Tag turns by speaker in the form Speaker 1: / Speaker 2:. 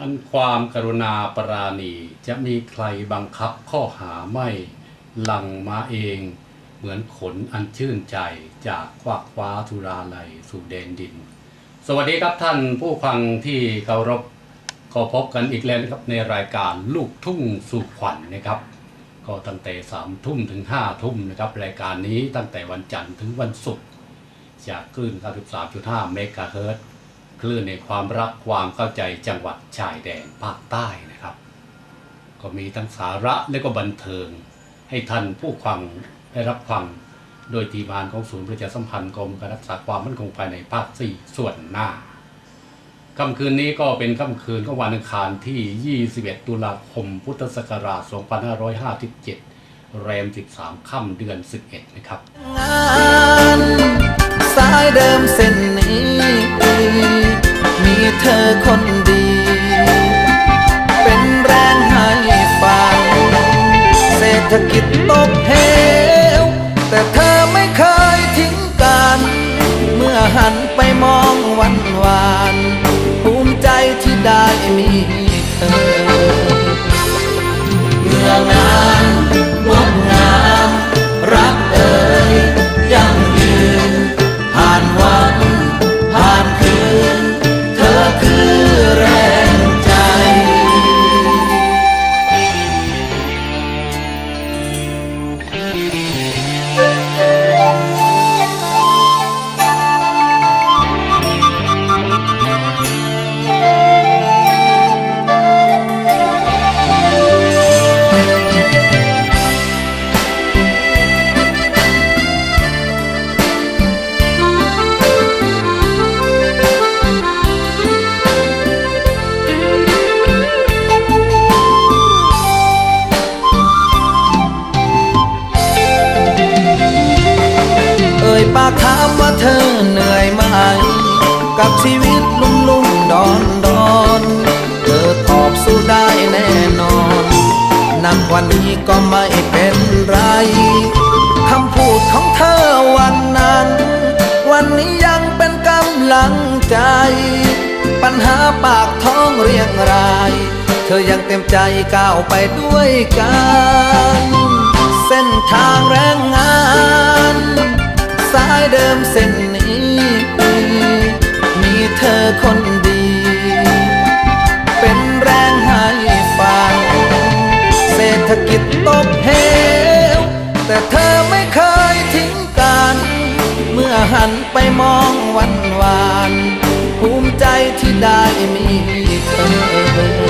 Speaker 1: อันความกรุณาปราณีจะมีใครบังคับข้อหาไม่หลังมาเอง เหมือนขนอันชื่นใจจากควักฟ้าธุราลัยสู่แดนดิน สวัสดีครับท่านผู้ฟังที่เคารพก็พบกันอีกแล้วนะครับในรายการลูกทุ่งสู่ขวัญนะครับ ก็ตั้งแต่สามทุ่มถึงห้าทุ่มนะครับ รายการนี้ตั้งแต่วันจันทร์ถึงวันศุกร์จากคลื่น93.5เมกะเฮิรตซ์ คลื่นในความรักความเข้าใจจังหวัดชายแดนภาคใต้นะครับ ก็มีทั้งสาระและก็บันเทิง ให้ท่านผู้ฟังได้รับฟัง โดยทีมงานของศูนย์ประชาสัมพันธ์กรมการรักษาความมั่นคงภายในภาค 4 ส่วนหน้าค่ำคืนนี้ก็เป็นค่ำคืนของวันอังคารที่ 21 ตุลาคม พุทธศักราช 2557 แรม 13 ค่ำเดือน 11 นะครับ
Speaker 2: งาน สายเดิมเส้น เธอคนดี เป็นแรงให้ฟังเศรษฐกิจตกเหว แต่เธอไม่เคยทิ้งกัน เมื่อหันไปมองวันวาน ภูมิใจที่ได้มีเธอ ถามว่าเธอเหนื่อยไหม กับชีวิตลุ่มลุ่มดอนดอนเธอตอบสู้ได้แน่นอนหนักกว่านี้ก็ไม่เป็นไร คำพูดของเธอวันนั้น วันนี้ยังเป็นกำลังใจ ปัญหาปากท้องเรียงราย เธอยังเต็มใจก้าวไปด้วยกัน คนดี เป็นแรงให้ฟังเศรษฐกิจตกเหว แต่เธอไม่เคยทิ้งกัน เมื่อหันไปมองวันวาน ภูมิใจที่ได้มีเธอ